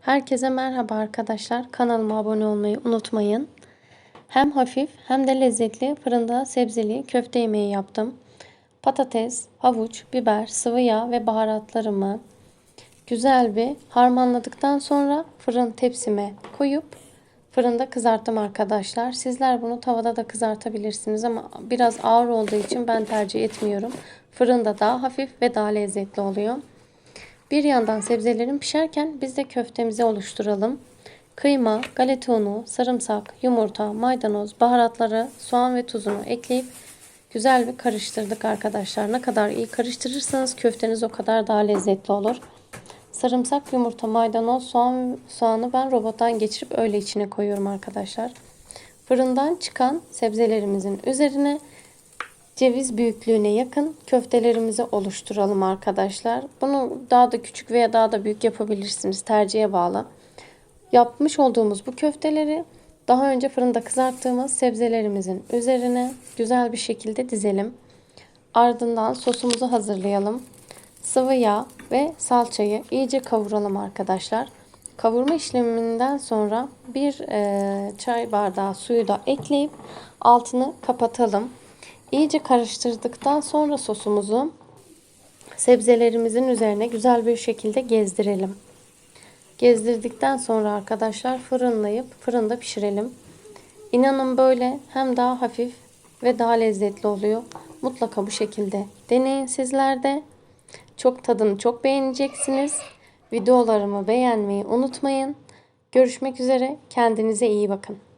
Herkese merhaba arkadaşlar. Kanalıma abone olmayı unutmayın. Hem hafif hem de lezzetli fırında sebzeli köfte yemeği yaptım. Patates, havuç, biber, sıvı yağ ve baharatlarımı güzel bir harmanladıktan sonra fırın tepsime koyup fırında kızarttım arkadaşlar. Sizler bunu tavada da kızartabilirsiniz ama biraz ağır olduğu için ben tercih etmiyorum. Fırında daha hafif ve daha lezzetli oluyor. Bir yandan sebzelerim pişerken biz de köftemizi oluşturalım. Kıyma, galeta unu, sarımsak, yumurta, maydanoz, baharatları, soğan ve tuzunu ekleyip güzel bir karıştırdık arkadaşlar. Ne kadar iyi karıştırırsanız köfteniz o kadar daha lezzetli olur. Sarımsak, yumurta, maydanoz, soğan, soğanı ben robottan geçirip öyle içine koyuyorum arkadaşlar. Fırından çıkan sebzelerimizin üzerine ceviz büyüklüğüne yakın köftelerimizi oluşturalım arkadaşlar. Bunu daha da küçük veya daha da büyük yapabilirsiniz. Tercihe bağlı. Yapmış olduğumuz bu köfteleri daha önce fırında kızarttığımız sebzelerimizin üzerine güzel bir şekilde dizelim. Ardından sosumuzu hazırlayalım. Sıvı yağ ve salçayı iyice kavuralım arkadaşlar. Kavurma işleminden sonra bir e, çay bardağı suyu da ekleyip altını kapatalım. İyice karıştırdıktan sonra sosumuzu sebzelerimizin üzerine güzel bir şekilde gezdirelim. Gezdirdikten sonra arkadaşlar fırınlayıp fırında pişirelim. İnanın böyle hem daha hafif ve daha lezzetli oluyor. Mutlaka bu şekilde deneyin sizler de. Çok tadını çok beğeneceksiniz. Videolarımı beğenmeyi unutmayın. Görüşmek üzere. Kendinize iyi bakın.